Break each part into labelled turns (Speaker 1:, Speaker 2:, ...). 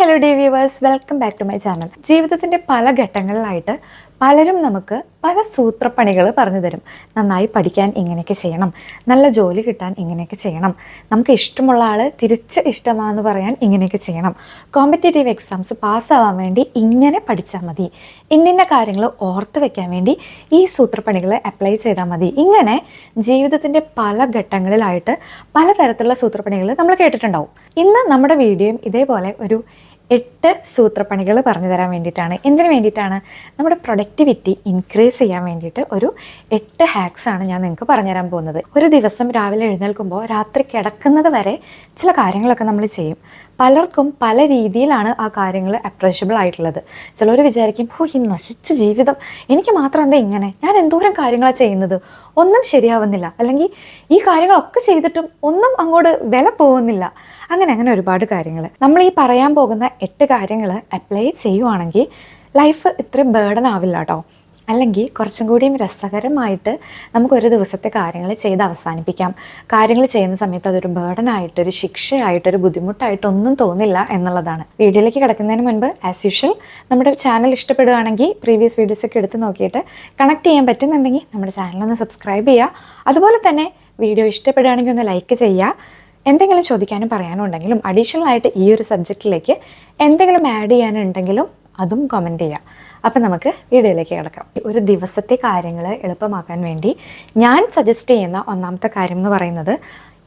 Speaker 1: Hello dear viewers welcome back to my channel ജീവിതത്തിന്റെ പല ഘട്ടങ്ങളിലായിട്ട് പലരും നമുക്ക് പല സൂത്രപ്പണികൾ പറഞ്ഞു തരും. നന്നായി പഠിക്കാൻ ഇങ്ങനെയൊക്കെ ചെയ്യണം. നല്ല ജോലി കിട്ടാൻ ഇങ്ങനെയൊക്കെ ചെയ്യണം. നമുക്ക് ഇഷ്ടമുള്ള ആൾ തിരിച്ച് ഇഷ്ടമാണെന്ന് പറയാൻ ഇങ്ങനെയൊക്കെ ചെയ്യണം. കോമ്പറ്റേറ്റീവ് എക്സാംസ് പാസ്സാവാൻ വേണ്ടി ഇങ്ങനെ പഠിച്ചാൽ മതി. ഇന്നിന്ന കാര്യങ്ങൾ ഓർത്ത് വെക്കാൻ വേണ്ടി ഈ സൂത്രപ്പണികൾ അപ്ലൈ ചെയ്താൽ മതി. ഇങ്ങനെ ജീവിതത്തിന്റെ പല ഘട്ടങ്ങളിലായിട്ട് പലതരത്തിലുള്ള സൂത്രപ്പണികൾ നമ്മൾ കേട്ടിട്ടുണ്ടാവും. ഇന്ന് നമ്മുടെ വീഡിയോയും ഇതേപോലെ ഒരു എട്ട് സൂത്രപ്പണികൾ പറഞ്ഞു തരാൻ വേണ്ടിയിട്ടാണ്. എന്തിനു വേണ്ടിയിട്ടാണ്? നമ്മുടെ പ്രൊഡക്ടിവിറ്റി ഇൻക്രീസ് ചെയ്യാൻ വേണ്ടിയിട്ട് ഒരു എട്ട് ഹാക്സ് ആണ് ഞാൻ നിങ്ങൾക്ക് പറഞ്ഞുതരാൻ പോകുന്നത്. ഒരു ദിവസം രാവിലെ എഴുന്നേൽക്കുമ്പോൾ രാത്രി കിടക്കുന്നത് വരെ ചില കാര്യങ്ങളൊക്കെ നമ്മൾ ചെയ്യും. പലർക്കും പല രീതിയിലാണ് ആ കാര്യങ്ങൾ അപ്രോച്ചബിൾ ആയിട്ടുള്ളത്. ചിലർ വിചാരിക്കും ഓ ഈ നശിച്ച ജീവിതം. എനിക്ക് മാത്രം എന്താ ഇങ്ങനെ? ഞാൻ എന്തോരം കാര്യങ്ങളാണ് ചെയ്യുന്നത്? ഒന്നും ശരിയാവുന്നില്ല. അല്ലെങ്കിൽ ഈ കാര്യങ്ങളൊക്കെ ചെയ്തിട്ടും ഒന്നും അങ്ങോട്ട് വില പോകുന്നില്ല. അങ്ങനെ അങ്ങനെ ഒരുപാട് കാര്യങ്ങൾ നമ്മൾ ഈ പറയാൻ പോകുന്ന എട്ട് കാര്യങ്ങൾ അപ്ലൈ ചെയ്യുവാണെങ്കിൽ ലൈഫ് ഇത്രയും ബേർഡൻ ആവില്ല കേട്ടോ അല്ലെങ്കിൽ കുറച്ചും കൂടിയും രസകരമായിട്ട് നമുക്കൊരു ദിവസത്തെ കാര്യങ്ങൾ ചെയ്ത് അവസാനിപ്പിക്കാം. കാര്യങ്ങൾ ചെയ്യുന്ന സമയത്ത് അതൊരു ബേർഡനായിട്ട് ഒരു ശിക്ഷയായിട്ട് ഒരു ബുദ്ധിമുട്ടായിട്ടൊന്നും തോന്നില്ല എന്നുള്ളതാണ്. വീഡിയോയിലേക്ക് കിടക്കുന്നതിന് മുൻപ് ആസ് യൂഷ്വൽ നമ്മുടെ ചാനൽ ഇഷ്ടപ്പെടുകയാണെങ്കിൽ പ്രീവിയസ് വീഡിയോസ് ഒക്കെ എടുത്ത് നോക്കിയിട്ട് കണക്ട് ചെയ്യാൻ പറ്റുന്നുണ്ടെങ്കിൽ നമ്മുടെ ചാനലൊന്ന് സബ്സ്ക്രൈബ് ചെയ്യുക. അതുപോലെ തന്നെ വീഡിയോ ഇഷ്ടപ്പെടുകയാണെങ്കിൽ ഒന്ന് ലൈക്ക് ചെയ്യുക. എന്തെങ്കിലും ചോദിക്കാനും പറയാനും ഉണ്ടെങ്കിലും അഡീഷണൽ ആയിട്ട് ഈ ഒരു സബ്ജക്റ്റിലേക്ക് എന്തെങ്കിലും ആഡ് ചെയ്യാനുണ്ടെങ്കിലും അതും കമന്റ് ചെയ്യാം അപ്പം നമുക്ക് വീഡിയോയിലേക്ക് കിടക്കാം. ഒരു ദിവസത്തെ കാര്യങ്ങൾ എളുപ്പമാക്കാൻ വേണ്ടി ഞാൻ സജസ്റ്റ് ചെയ്യുന്ന ഒന്നാമത്തെ കാര്യം എന്ന് പറയുന്നത്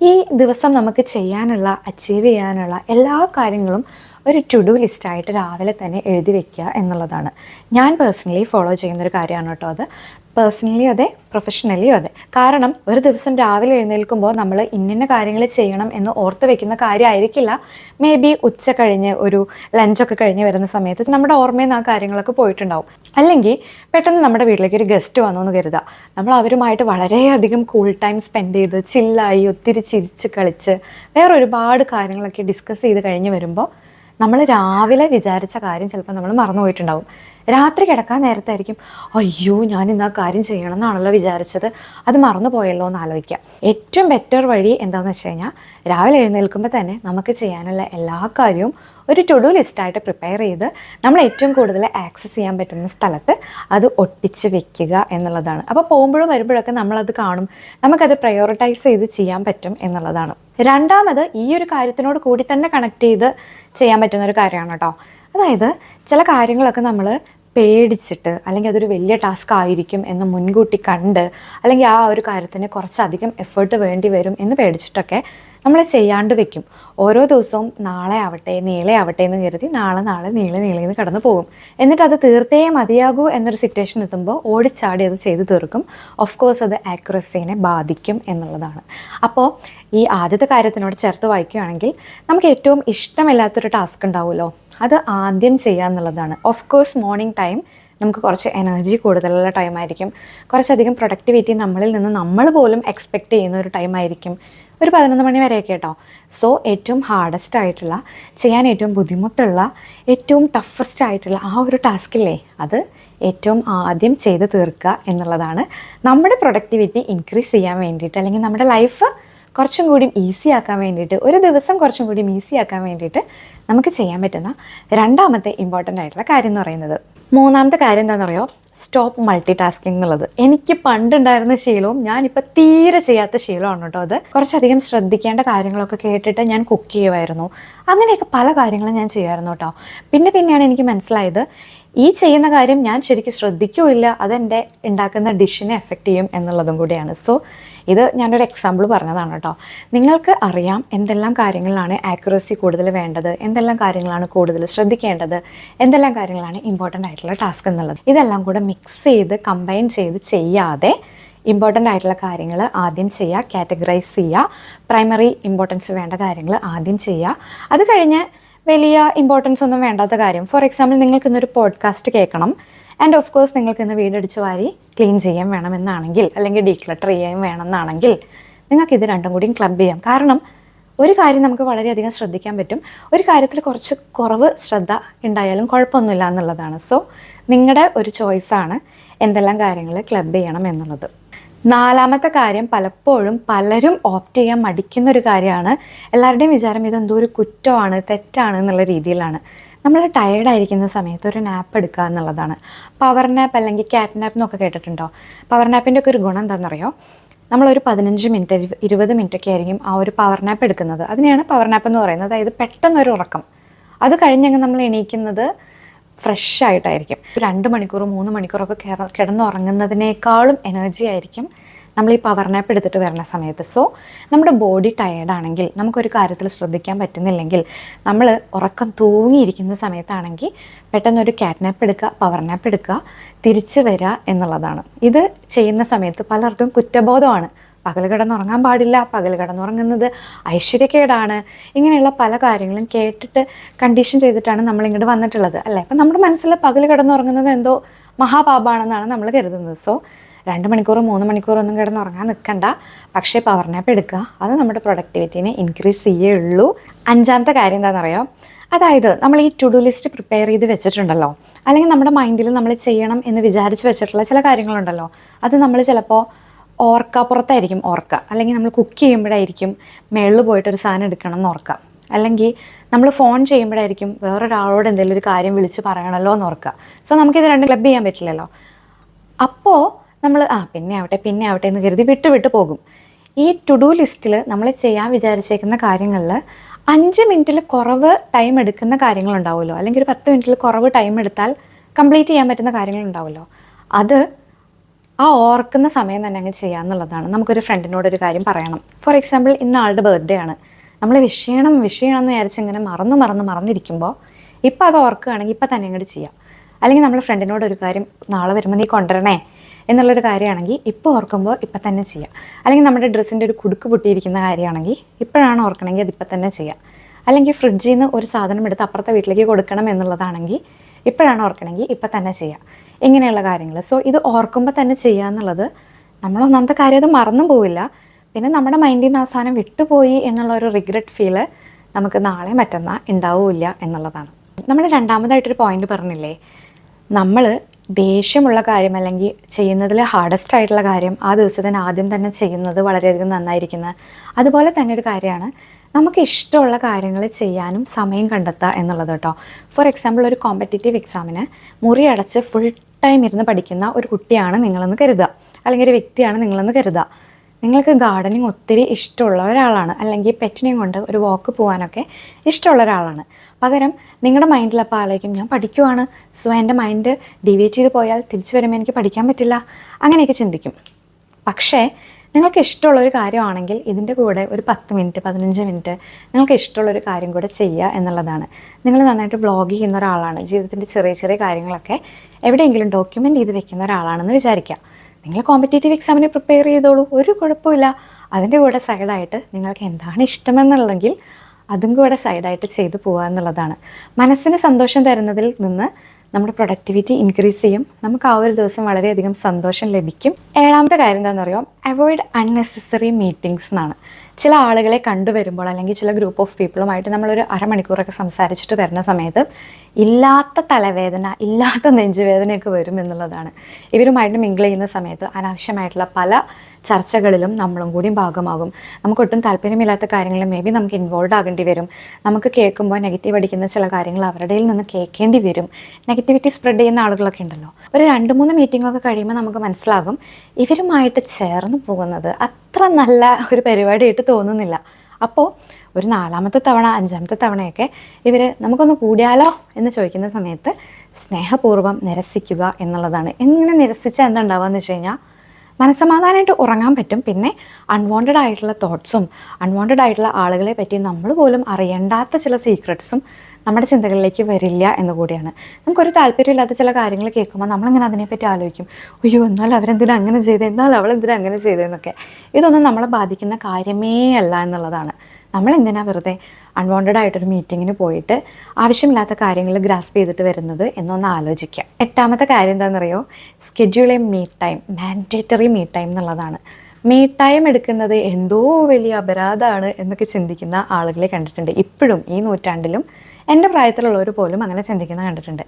Speaker 1: ഈ ദിവസം നമുക്ക് ചെയ്യാനുള്ള അച്ചീവ് ചെയ്യാനുള്ള എല്ലാ കാര്യങ്ങളും ഒരു ടു ഡു ലിസ്റ്റായിട്ട് രാവിലെ തന്നെ എഴുതി വെക്കുക എന്നുള്ളതാണ്. ഞാൻ പേഴ്സണലി ഫോളോ ചെയ്യുന്ന ഒരു കാര്യമാണ് കേട്ടോ അത്. പേഴ്സണലി അതെ പ്രൊഫഷണലിയും അതെ. കാരണം ഒരു ദിവസം രാവിലെ എഴുന്നേൽക്കുമ്പോൾ നമ്മൾ ഇന്നിന്ന കാര്യങ്ങൾ ചെയ്യണം എന്ന് ഓർത്ത് വെക്കുന്ന കാര്യമായിരിക്കില്ല. മേ ബി ഉച്ച കഴിഞ്ഞ് ഒരു ലഞ്ചൊക്കെ കഴിഞ്ഞ് വരുന്ന സമയത്ത് നമ്മുടെ ഓർമ്മയിൽ നിന്ന് ആ കാര്യങ്ങളൊക്കെ പോയിട്ടുണ്ടാവും. അല്ലെങ്കിൽ പെട്ടെന്ന് നമ്മുടെ വീട്ടിലേക്ക് ഒരു ഗസ്റ്റ് വന്നു എന്ന് കരുതുക. നമ്മൾ അവരുമായിട്ട് വളരെയധികം കൂൾ ടൈം സ്പെൻഡ് ചെയ്ത് ചില്ലായി ഒത്തിരി ചിരിച്ച് കളിച്ച് വേറെ ഒരുപാട് കാര്യങ്ങളൊക്കെ ഡിസ്കസ് ചെയ്ത് കഴിഞ്ഞ് വരുമ്പോൾ നമ്മൾ രാവിലെ വിചാരിച്ച കാര്യം ചിലപ്പോൾ നമ്മൾ മറന്നുപോയിട്ടുണ്ടാവും. രാത്രി കിടക്കാൻ നേരത്തായിരിക്കും. അയ്യോ ഞാൻ ഇന്ന് ആ കാര്യം ചെയ്യണം എന്നാണല്ലോ വിചാരിച്ചത്. അത് മറന്നു പോയല്ലോ എന്ന് ആലോചിക്കുക ഏറ്റവും ബെറ്റർ വഴി എന്താണെന്ന് വെച്ച് കഴിഞ്ഞാൽ രാവിലെ എഴുന്നേൽക്കുമ്പോൾ തന്നെ നമുക്ക് ചെയ്യാനുള്ള എല്ലാ കാര്യവും ഒരു ടു ഡു ലിസ്റ്റായിട്ട് പ്രിപ്പയർ ചെയ്ത് നമ്മൾ ഏറ്റവും കൂടുതൽ ആക്സസ് ചെയ്യാൻ പറ്റുന്ന സ്ഥലത്ത് അത് ഒട്ടിച്ച് വെക്കുക എന്നുള്ളതാണ്. അപ്പോൾ പോകുമ്പോഴും വരുമ്പോഴൊക്കെ നമ്മളത് കാണും. നമുക്കത് പ്രയോറിറ്റൈസ് ചെയ്ത് ചെയ്യാൻ പറ്റും എന്നുള്ളതാണ്. രണ്ടാമത് ഈ ഒരു കാര്യത്തിനോട് കൂടി തന്നെ കണക്ട് ചെയ്ത് ചെയ്യാൻ പറ്റുന്ന ഒരു കാര്യമാണ് കേട്ടോ. അതായത് ചില കാര്യങ്ങളൊക്കെ നമ്മൾ പേടിച്ചിട്ട് അല്ലെങ്കിൽ അതൊരു വലിയ ടാസ്ക് ആയിരിക്കും എന്ന് മുൻകൂട്ടി കണ്ട് അല്ലെങ്കിൽ ആ ഒരു കാര്യത്തിന് കുറച്ചധികം എഫേർട്ട് വേണ്ടി വരും എന്ന് പേടിച്ചിട്ടൊക്കെ നമ്മൾ ചെയ്യാണ്ട് വെക്കും. ഓരോ ദിവസവും നാളെ ആവട്ടെ നീളെ ആവട്ടെ എന്ന് കരുതി നാളെ നാളെ നീളെ നീളെ എന്ന് കടന്നു പോകും. എന്നിട്ട് അത് തീർത്തേ മതിയാകൂ എന്നൊരു സിറ്റുവേഷൻ എത്തുമ്പോൾ ഓടിച്ചാടി അത് ചെയ്തു തീർക്കും. ഓഫ് കോഴ്സ് അത് ആക്യുറസീനെ ബാധിക്കും എന്നുള്ളതാണ്. അപ്പോൾ ഈ ആദ്യത്തെ കാര്യത്തിനോട് ചേർത്ത് വായിക്കുകയാണെങ്കിൽ നമുക്ക് ഏറ്റവും ഇഷ്ടമില്ലാത്തൊരു ടാസ്ക് ഉണ്ടാവുമല്ലോ? അത് ആദ്യം ചെയ്യുക എന്നുള്ളതാണ്. ഓഫ് കോഴ്സ് മോർണിംഗ് ടൈം നമുക്ക് കുറച്ച് എനർജി കൂടുതലുള്ള ടൈമായിരിക്കും കുറച്ചധികം പ്രൊഡക്ടിവിറ്റി നമ്മളിൽ നിന്ന് നമ്മൾ പോലും എക്സ്പെക്റ്റ് ചെയ്യുന്ന ഒരു ടൈമായിരിക്കും ഒരു പതിനൊന്ന് മണി വരെയൊക്കെ കേട്ടോ സോ ഏറ്റവും ഹാർഡസ്റ്റ് ആയിട്ടുള്ള ചെയ്യാൻ ഏറ്റവും ബുദ്ധിമുട്ടുള്ള ഏറ്റവും ടഫസ്റ്റ് ആയിട്ടുള്ള ആ ഒരു ടാസ്കില്ലേ അത് ഏറ്റവും ആദ്യം ചെയ്ത് തീർക്കുക എന്നുള്ളതാണ്. നമ്മുടെ പ്രൊഡക്ടിവിറ്റി ഇൻക്രീസ് ചെയ്യാൻ വേണ്ടിയിട്ട് അല്ലെങ്കിൽ നമ്മുടെ ലൈഫ് കുറച്ചും കൂടി ഈസി ആക്കാൻ വേണ്ടിയിട്ട് ഒരു ദിവസം കുറച്ചും കൂടി ഈസി ആക്കാൻ വേണ്ടിയിട്ട് നമുക്ക് ചെയ്യാൻ പറ്റുന്ന രണ്ടാമത്തെ ഇമ്പോർട്ടന്റ് ആയിട്ടുള്ള കാര്യം എന്ന് പറയുന്നത്. മൂന്നാമത്തെ കാര്യം എന്താണെന്ന് അറിയോ? സ്റ്റോപ്പ് മൾട്ടി ടാസ്കിംഗ് എന്നുള്ളത്. എനിക്ക് പണ്ടുണ്ടായിരുന്ന ശീലവും ഞാനിപ്പോൾ തീരെ ചെയ്യാത്ത ശീലമാണ് കേട്ടോ അത്. കുറച്ചധികം ശ്രദ്ധിക്കേണ്ട കാര്യങ്ങളൊക്കെ കേട്ടിട്ട് ഞാൻ കുക്ക് ചെയ്യുമായിരുന്നു. അങ്ങനെയൊക്കെ പല കാര്യങ്ങളും ഞാൻ ചെയ്യുമായിരുന്നു കേട്ടോ. പിന്നെ പിന്നെയാണ് എനിക്ക് മനസ്സിലായത് ഈ ചെയ്യുന്ന കാര്യം ഞാൻ ശരിക്കും ശ്രദ്ധിക്കുകയില്ല അതെന്റെ ഉണ്ടാക്കുന്ന ഡിഷിനെ എഫക്റ്റ് ചെയ്യും എന്നുള്ളതും കൂടിയാണ്. സോ ഇത് ഞാനൊരു എക്സാമ്പിൾ പറഞ്ഞതാണ് കേട്ടോ നിങ്ങൾക്ക് അറിയാം എന്തെല്ലാം കാര്യങ്ങളാണ് ആക്യുറസി കൂടുതൽ വേണ്ടത് എന്തെല്ലാം കാര്യങ്ങളാണ് കൂടുതൽ ശ്രദ്ധിക്കേണ്ടത് എന്തെല്ലാം കാര്യങ്ങളാണ് ഇമ്പോർട്ടന്റ് ആയിട്ടുള്ള ടാസ്ക് എന്നുള്ളത്. ഇതെല്ലാം കൂടെ മിക്സ് ചെയ്ത് കമ്പൈൻ ചെയ്ത് ചെയ്യാതെ ഇമ്പോർട്ടന്റ് ആയിട്ടുള്ള കാര്യങ്ങൾ ആദ്യം ചെയ്യുക കാറ്റഗറൈസ് ചെയ്യുക പ്രൈമറി ഇമ്പോർട്ടൻസ് വേണ്ട കാര്യങ്ങൾ ആദ്യം ചെയ്യുക. അത് കഴിഞ്ഞ് വലിയ ഇമ്പോർട്ടൻസ് ഒന്നും വേണ്ടാത്ത കാര്യം. ഫോർ എക്സാമ്പിൾ നിങ്ങൾക്ക് ഇന്നൊരു പോഡ്കാസ്റ്റ് കേൾക്കണം. ആൻഡ് ഓഫ് കോഴ്സ് നിങ്ങൾക്ക് ഇന്ന് വീടടിച്ച് വാരി ക്ലീൻ ചെയ്യാൻ വേണമെന്നാണെങ്കിൽ അല്ലെങ്കിൽ ഡീക്ലട്ടർ ചെയ്യാൻ വേണമെന്നാണെങ്കിൽ നിങ്ങൾക്ക് ഇത് രണ്ടും കൂടിയും ക്ലബ് ചെയ്യാം. കാരണം ഒരു കാര്യം നമുക്ക് വളരെയധികം ശ്രദ്ധിക്കാൻ പറ്റും. ഒരു കാര്യത്തിൽ കുറച്ച് കുറവ് ശ്രദ്ധ ഉണ്ടായാലും കുഴപ്പമൊന്നുമില്ല എന്നുള്ളതാണ്. സോ നിങ്ങളുടെ ഒരു ചോയ്സാണ് എന്തെല്ലാം കാര്യങ്ങൾ ക്ലബ് ചെയ്യണം എന്നുള്ളത്. നാലാമത്തെ കാര്യം പലപ്പോഴും പലരും ഓപ്റ്റ് ചെയ്യാൻ മടിക്കുന്ന ഒരു കാര്യമാണ്. എല്ലാവരുടെയും വിചാരം ഇതെന്തോ ഒരു കുറ്റമാണ് തെറ്റാണ് എന്നുള്ള രീതിയിലാണ്. നമ്മൾ ടയേർഡ് ആയിരിക്കുന്ന സമയത്ത് ഒരു നാപ്പ് എടുക്കുക എന്നുള്ളതാണ്. പവർ നാപ്പ് അല്ലെങ്കിൽ ക്യാറ്റ് നാപ്പ് എന്നൊക്കെ കേട്ടിട്ടുണ്ടോ? പവർ നാപ്പിന്റെ ഒക്കെ ഒരു ഗുണം എന്താണെന്നറിയോ? നമ്മളൊരു പതിനഞ്ച് മിനിറ്റ് ഇരു- ഇരുപത് മിനിറ്റ് ഒക്കെ ആയിരിക്കും ആ ഒരു പവർ നാപ്പ് എടുക്കുന്നത്. അതിനെയാണ് പവർ നാപ്പ് എന്ന് പറയുന്നത്. അതായത് പെട്ടെന്നൊരു ഉറക്കം. അത് കഴിഞ്ഞങ്ങ് നമ്മൾ എണീക്കുന്നത് ഫ്രഷ് ആയിട്ടായിരിക്കും. രണ്ട് മണിക്കൂർ മൂന്ന് മണിക്കൂറൊക്കെ കിട കിടന്നുറങ്ങുന്നതിനേക്കാളും എനർജി ആയിരിക്കും നമ്മൾ ഈ പവർ നാപ്പ് എടുത്തിട്ട് വരുന്ന സമയത്ത്. സോ നമ്മുടെ ബോഡി ടയേർഡാണെങ്കിൽ നമുക്കൊരു കാര്യത്തിൽ ശ്രദ്ധിക്കാൻ പറ്റുന്നില്ലെങ്കിൽ നമ്മൾ ഉറക്കം തൂങ്ങിയിരിക്കുന്ന സമയത്താണെങ്കിൽ പെട്ടെന്നൊരു കാറ്റ്നാപ്പ് എടുക്കുക പവർ നാപ്പ് എടുക്കുക തിരിച്ചു വരിക എന്നുള്ളതാണ്. ഇത് ചെയ്യുന്ന സമയത്ത് പലർക്കും കുറ്റബോധമാണ്. പകൽ കിടന്നുറങ്ങാൻ പാടില്ല പകൽ കിടന്നുറങ്ങുന്നത് ഐശ്വര്യക്കേടാണ്. ഇങ്ങനെയുള്ള പല കാര്യങ്ങളും കേട്ടിട്ട് കണ്ടീഷൻ ചെയ്തിട്ടാണ് നമ്മൾ ഇങ്ങോട്ട് വന്നിട്ടുള്ളത് അല്ലേ? അപ്പം നമ്മുടെ മനസ്സിൽ പകൽ കിടന്നുറങ്ങുന്നത് എന്തോ മഹാപാപാണെന്നാണ് നമ്മൾ കരുതുന്നത്. സോ രണ്ട് മണിക്കൂർ മൂന്ന് മണിക്കൂർ ഒന്നും കിടന്നുറങ്ങാൻ നിൽക്കണ്ട പക്ഷേ പവർ നാപ്പ് എടുക്കുക. അത് നമ്മുടെ പ്രൊഡക്ടിവിറ്റീനെ ഇൻക്രീസ് ചെയ്യുള്ളൂ അഞ്ചാമത്തെ കാര്യം എന്താണെന്നറിയോ? അതായത് നമ്മൾ ഈ ടു ഡു ലിസ്റ്റ് പ്രിപ്പയർ ചെയ്ത് വെച്ചിട്ടുണ്ടല്ലോ. അല്ലെങ്കിൽ നമ്മുടെ മൈൻഡിൽ നമ്മൾ ചെയ്യണം എന്ന് വിചാരിച്ച് വെച്ചിട്ടുള്ള ചില കാര്യങ്ങളുണ്ടല്ലോ. അത് നമ്മൾ ചിലപ്പോൾ ഓർക്കാപ്പുറത്തായിരിക്കും ഓർക്കുക അല്ലെങ്കിൽ നമ്മൾ കുക്ക് ചെയ്യുമ്പോഴായിരിക്കും മേളിൽ പോയിട്ട് ഒരു സാധനം എടുക്കണം എന്ന് ഓർക്കുക അല്ലെങ്കിൽ നമ്മൾ ഫോൺ ചെയ്യുമ്പോഴായിരിക്കും വേറൊരാളോട് എന്തെങ്കിലും ഒരു കാര്യം വിളിച്ച് പറയണമല്ലോ എന്ന് ഓർക്കുക സോ നമുക്കിത് രണ്ടും ക്ലബ് ചെയ്യാൻ പറ്റില്ലല്ലോ. അപ്പോൾ നമ്മൾ ആ പിന്നെ ആവട്ടെ പിന്നെ ആവട്ടെ എന്ന് കരുതി വിട്ട് വിട്ട് പോകും. ഈ ടു ഡു ലിസ്റ്റിൽ നമ്മൾ ചെയ്യാൻ വിചാരിച്ചേക്കുന്ന കാര്യങ്ങളിൽ അഞ്ച് മിനിറ്റിൽ കുറവ് ടൈം എടുക്കുന്ന കാര്യങ്ങളുണ്ടാവുമല്ലോ. അല്ലെങ്കിൽ ഒരു പത്ത് മിനിറ്റിൽ കുറവ് ടൈം എടുത്താൽ കംപ്ലീറ്റ് ചെയ്യാൻ പറ്റുന്ന കാര്യങ്ങളുണ്ടാവുമല്ലോ. അത് ആ ഓർക്കുന്ന സമയം തന്നെ അങ്ങ് ചെയ്യാന്നുള്ളതാണ് നമുക്കൊരു ഫ്രണ്ടിനോട് ഒരു കാര്യം പറയണം. ഫോർ എക്സാമ്പിൾ ഇന്ന് ആളുടെ ബർത്ത്ഡേ ആണ്. നമ്മൾ വിഷ് ചെയ്യണം വിഷ് ചെയ്യണം എന്ന് വിചാരിച്ച് ഇങ്ങനെ മറന്ന് മറന്ന് മറന്നിരിക്കുമ്പോൾ ഇപ്പോൾ അത് ഓർക്കുകയാണെങ്കിൽ ഇപ്പം തന്നെ അങ്ങോട്ട് ചെയ്യാം. അല്ലെങ്കിൽ നമ്മൾ ഫ്രണ്ടിനോട് ഒരു കാര്യം നാളെ വരുമ്പോൾ നീ കൊണ്ടുവരണേ. എന്നുള്ളൊരു കാര്യമാണെങ്കിൽ ഇപ്പോൾ ഓർക്കുമ്പോൾ ഇപ്പം തന്നെ ചെയ്യാം അല്ലെങ്കിൽ നമ്മുടെ ഡ്രസ്സിന്റെ ഒരു കുടുക്ക് പൊട്ടിയിരിക്കുന്ന കാര്യമാണെങ്കിൽ ഇപ്പോഴാണ് ഓർക്കണമെങ്കിൽ അതിപ്പോൾ തന്നെ ചെയ്യാം അല്ലെങ്കിൽ ഫ്രിഡ്ജിൽ നിന്ന് ഒരു സാധനം എടുത്ത് അപ്പുറത്തെ വീട്ടിലേക്ക് കൊടുക്കണം എന്നുള്ളതാണെങ്കിൽ ഇപ്പോഴാണ് ഓർക്കണമെങ്കിൽ ഇപ്പം തന്നെ ചെയ്യാം ഇങ്ങനെയുള്ള കാര്യങ്ങൾ. സോ ഇത് ഓർക്കുമ്പോൾ തന്നെ ചെയ്യുക എന്നുള്ളത് നമ്മൾ ഒന്നാമത്തെ കാര്യം അത് മറന്നു പോവില്ല. പിന്നെ നമ്മുടെ മൈൻഡിൽ നിന്ന് ആ സാധനം വിട്ടുപോയി എന്നുള്ള ഒരു റിഗ്രറ്റ് ഫീൽ നമുക്ക് നാളെ മറ്റന്നാൾ ഉണ്ടാവില്ല എന്നുള്ളതാണ്. നമ്മൾ രണ്ടാമതായിട്ടൊരു പോയിന്റ് പറഞ്ഞില്ലേ? നമ്മൾ ദേഷ്യമുള്ള കാര്യം അല്ലെങ്കിൽ ചെയ്യുന്നതിൽ ഹാർഡസ്റ്റ് ആയിട്ടുള്ള കാര്യം ആ ദിവസത്തിന് ആദ്യം തന്നെ ചെയ്യുന്നത് വളരെയധികം നന്നായിരിക്കുന്നത് അതുപോലെ തന്നെ ഒരു കാര്യമാണ് നമുക്ക് ഇഷ്ടമുള്ള കാര്യങ്ങൾ ചെയ്യാനും സമയം കണ്ടെത്തുക എന്നുള്ളത് കേട്ടോ. ഫോർ എക്സാമ്പിൾ ഒരു കോമ്പറ്റേറ്റീവ് എക്സാമിന് മുറി അടച്ച് ഫുൾ ടൈം ഇരുന്ന് പഠിക്കുന്ന ഒരു കുട്ടിയാണ് നിങ്ങളെന്ന് കരുതുക. അല്ലെങ്കിൽ ഒരു വ്യക്തിയാണ് നിങ്ങളെന്ന് കരുതുക. നിങ്ങൾക്ക് ഗാർഡനിങ് ഒത്തിരി ഇഷ്ടമുള്ള ഒരാളാണ്. അല്ലെങ്കിൽ പെറ്റിനെയും കൊണ്ട് ഒരു വാക്ക് പോകാനൊക്കെ ഇഷ്ടമുള്ള ഒരാളാണ്. പകരം നിങ്ങളുടെ മൈൻഡിൽ അപ്പോൾ ആലോചിക്കും ഞാൻ പഠിക്കുവാണ്. സോ എന്റെ മൈൻഡ് ഡിവേറ്റ് ചെയ്ത് പോയാൽ തിരിച്ചു വരുമ്പോൾ എനിക്ക് പഠിക്കാൻ പറ്റില്ല. അങ്ങനെയൊക്കെ ചിന്തിക്കും. പക്ഷേ നിങ്ങൾക്ക് ഇഷ്ടമുള്ള ഒരു കാര്യമാണെങ്കിൽ ഇതിന്റെ കൂടെ ഒരു പത്ത് മിനിറ്റ് പതിനഞ്ച് മിനിറ്റ് നിങ്ങൾക്ക് ഇഷ്ടമുള്ള ഒരു കാര്യം കൂടെ ചെയ്യുക എന്നുള്ളതാണ്. നിങ്ങൾ നന്നായിട്ട് വ്ളോഗ് ചെയ്യുന്ന ഒരാളാണ്. ജീവിതത്തിന്റെ ചെറിയ ചെറിയ കാര്യങ്ങളൊക്കെ എവിടെയെങ്കിലും ഡോക്യുമെന്റ് ചെയ്ത് വെക്കുന്ന ഒരാളാണെന്ന് വിചാരിക്കുക. നിങ്ങൾ കോമ്പറ്റേറ്റീവ് എക്സാമിന് പ്രിപ്പയർ ചെയ്തോളൂ. ഒരു കുഴപ്പമില്ല. അതിന്റെ കൂടെ സൈഡായിട്ട് നിങ്ങൾക്ക് എന്താണ് ഇഷ്ടമെന്നുള്ളെങ്കിൽ അതും കൂടെ സൈഡായിട്ട് ചെയ്തു പോകുക എന്നുള്ളതാണ്. മനസ്സിന് സന്തോഷം തരുന്നതിൽ നിന്ന് നമ്മുടെ പ്രൊഡക്ടിവിറ്റി ഇൻക്രീസ് ചെയ്യും. നമുക്ക് ആ ഒരു ദിവസം വളരെയധികം സന്തോഷം ലഭിക്കും. ഏഴാമത്തെ കാര്യം എന്താണെന്ന് പറയുമോ അവോയ്ഡ് അൺനെസസറി മീറ്റിംഗ്സ് എന്നാണ്. ചില ആളുകളെ കണ്ടുവരുമ്പോൾ അല്ലെങ്കിൽ ചില ഗ്രൂപ്പ് ഓഫ് പീപ്പിളുമായിട്ട് നമ്മളൊരു അരമണിക്കൂറൊക്കെ സംസാരിച്ചിട്ട് വരുന്ന സമയത്ത് ഇല്ലാത്ത തലവേദന ഇല്ലാത്ത നെഞ്ചുവേദനയൊക്കെ വരും എന്നുള്ളതാണ്. ഇവരുമായിട്ട് മിങ്കിൾ ചെയ്യുന്ന സമയത്ത് അനാവശ്യമായിട്ടുള്ള പല ചർച്ചകളിലും നമ്മളും കൂടി ഭാഗമാകും. നമുക്കൊട്ടും താല്പര്യമില്ലാത്ത കാര്യങ്ങളിൽ മേ ബി നമുക്ക് ഇൻവോൾവ് ആകേണ്ടി വരും. നമുക്ക് കേൾക്കുമ്പോൾ നെഗറ്റീവ് അടിക്കുന്ന ചില കാര്യങ്ങൾ അവരുടെ നിന്ന് കേൾക്കേണ്ടി വരും. നെഗറ്റിവിറ്റി സ്പ്രെഡ് ചെയ്യുന്ന ആളുകളൊക്കെ ഉണ്ടല്ലോ. ഒരു രണ്ട് മൂന്ന് മീറ്റിങ്ങൊക്കെ കഴിയുമ്പോൾ നമുക്ക് മനസ്സിലാകും ഇവരുമായിട്ട് ചേർന്ന് പോകുന്നത് അത്ര നല്ല ഒരു പരിപാടിയായിട്ട് തോന്നുന്നില്ല. അപ്പോൾ ഒരു നാലാമത്തെ തവണ അഞ്ചാമത്തെ തവണയൊക്കെ ഇവർ നമുക്കൊന്ന് കൂടിയാലോ എന്ന് ചോദിക്കുന്ന സമയത്ത് സ്നേഹപൂർവം നിരസിക്കുക എന്നുള്ളതാണ്. എങ്ങനെ നിരസിച്ചാൽ എന്താ ഉണ്ടാവുക എന്ന് വെച്ച് കഴിഞ്ഞാൽ മനസ്സമാധാനമായിട്ട് ഉറങ്ങാൻ പറ്റും. പിന്നെ അൺവാണ്ടഡ് ആയിട്ടുള്ള തോട്ട്സും അൺവാണ്ടഡ് ആയിട്ടുള്ള ആളുകളെ പറ്റി നമ്മൾ പോലും അറിയേണ്ടാത്ത ചില സീക്രട്സും നമ്മുടെ ചിന്തകളിലേക്ക് വരില്ല എന്ന് കൂടിയാണ്. നമുക്കൊരു താല്പര്യമില്ലാത്ത ചില കാര്യങ്ങൾ കേൾക്കുമ്പോൾ നമ്മളിങ്ങനെ അതിനെപ്പറ്റി ആലോചിക്കും. അയ്യോ എന്നാൽ അവരെന്തിനാ അങ്ങനെ ചെയ്തത് എന്നാൽ അവൾ എന്തിനാ അങ്ങനെ ചെയ്തതെന്നൊക്കെ ഇതൊന്നും നമ്മളെ ബാധിക്കുന്ന കാര്യമേ അല്ല എന്നുള്ളതാണ്. നമ്മൾ എന്തിനാ വെറുതെ അൺവാണ്ടഡ് ആയിട്ടൊരു മീറ്റിങ്ങിന് പോയിട്ട് ആവശ്യമില്ലാത്ത കാര്യങ്ങൾ ഗ്രാസ്പ് ചെയ്തിട്ട് വരുന്നത് എന്നൊന്ന് ആലോചിക്കാം എട്ടാമത്തെ കാര്യം എന്താണെന്നറിയോ? A meet time mandatory meet time എന്നുള്ളതാണ്. മീറ്റ് ടൈം എടുക്കുന്നത് എന്തോ വലിയ അപരാധമാണ് എന്നൊക്കെ ചിന്തിക്കുന്ന ആളുകളെ കണ്ടിട്ടുണ്ട്. ഇപ്പോഴും ഈ നൂറ്റാണ്ടിലും എന്റെ പ്രായത്തിലുള്ളവർ പോലും അങ്ങനെ ചിന്തിക്കുന്നത് കണ്ടിട്ടുണ്ട്.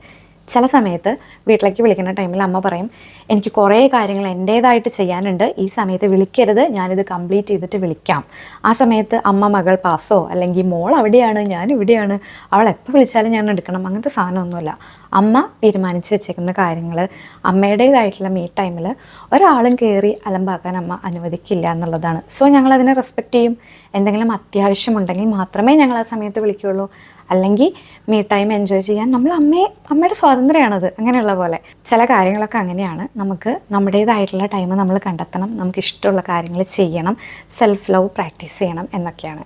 Speaker 1: ചില സമയത്ത് വീട്ടിലേക്ക് വിളിക്കുന്ന ടൈമിൽ അമ്മ പറയും എനിക്ക് കുറേ കാര്യങ്ങൾ എന്റേതായിട്ട് ചെയ്യാനുണ്ട്. ഈ സമയത്ത് വിളിക്കരുത്. ഞാനിത് കംപ്ലീറ്റ് ചെയ്തിട്ട് വിളിക്കാം. ആ സമയത്ത് അമ്മ മകൾ പാസോ അല്ലെങ്കിൽ മോൾ അവിടെയാണ് ഞാൻ ഇവിടെയാണ് അവൾ എപ്പോൾ വിളിച്ചാലും ഞാൻ എടുക്കണം. അങ്ങനത്തെ സാധനമൊന്നുമില്ല. അമ്മ തീരുമാനിച്ച് വെച്ചേക്കുന്ന കാര്യങ്ങൾ അമ്മയുടേതായിട്ടുള്ള മീ ടൈമിൽ ഒരാളും കയറി അലമ്പാക്കാൻ അമ്മ അനുവദിക്കില്ല എന്നുള്ളതാണ്. സോ ഞങ്ങളതിനെ റെസ്പെക്റ്റ് ചെയ്യും. എന്തെങ്കിലും അത്യാവശ്യമുണ്ടെങ്കിൽ മാത്രമേ ഞങ്ങൾ ആ സമയത്ത് വിളിക്കുകയുള്ളൂ. അല്ലെങ്കിൽ മീ ടൈം എൻജോയ് ചെയ്യാൻ നമ്മൾ അമ്മയെ അമ്മയുടെ സ്വാതന്ത്ര്യമാണത്. അങ്ങനെയുള്ള പോലെ. ചില കാര്യങ്ങളൊക്കെ അങ്ങനെയാണ്. നമുക്ക് നമ്മുടേതായിട്ടുള്ള ടൈം നമ്മൾ കണ്ടെത്തണം. നമുക്ക് ഇഷ്ടമുള്ള കാര്യങ്ങൾ ചെയ്യണം. സെൽഫ് ലവ് പ്രാക്ടീസ് ചെയ്യണം എന്നൊക്കെയാണ്.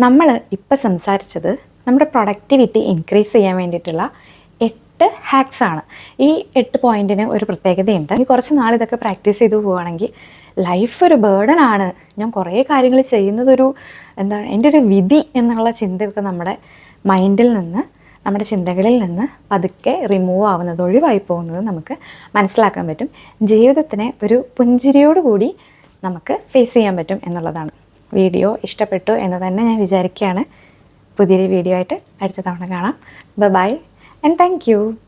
Speaker 1: നമ്മൾ ഇപ്പം സംസാരിച്ചത് നമ്മുടെ പ്രൊഡക്ടിവിറ്റി ഇൻക്രീസ് ചെയ്യാൻ വേണ്ടിയിട്ടുള്ള എട്ട് ഹാക്സ് ആണ്. ഈ എട്ട് പോയിന്റിന് ഒരു പ്രത്യേകതയുണ്ട്. ഈ കുറച്ച് നാൾ ഇതൊക്കെ പ്രാക്ടീസ് ചെയ്തു പോവുകയാണെങ്കിൽ ലൈഫ് ഒരു ബേർഡൻ ആണ്. ഞാൻ കുറേ കാര്യങ്ങൾ ചെയ്യുന്നതൊരു എന്താണ് എന്റെ ഒരു വിധി എന്നുള്ള ചിന്തയൊക്കെ നമ്മുടെ മൈൻഡിൽ നിന്ന് നമ്മുടെ ചിന്തകളിൽ നിന്ന് പതുക്കെ റിമൂവ് ആവുന്നത് ഒഴിവായി പോകുന്നത് നമുക്ക് മനസ്സിലാക്കാൻ പറ്റും. ജീവിതത്തിനെ ഒരു പുഞ്ചിരിയോടുകൂടി നമുക്ക് ഫേസ് ചെയ്യാൻ പറ്റും എന്നുള്ളതാണ്. വീഡിയോ ഇഷ്ടപ്പെട്ടു എന്ന് തന്നെ ഞാൻ വിചാരിക്കുകയാണ്. പുതിയൊരു വീഡിയോ ആയിട്ട് അടുത്ത തവണ കാണാം. Bye and thank you.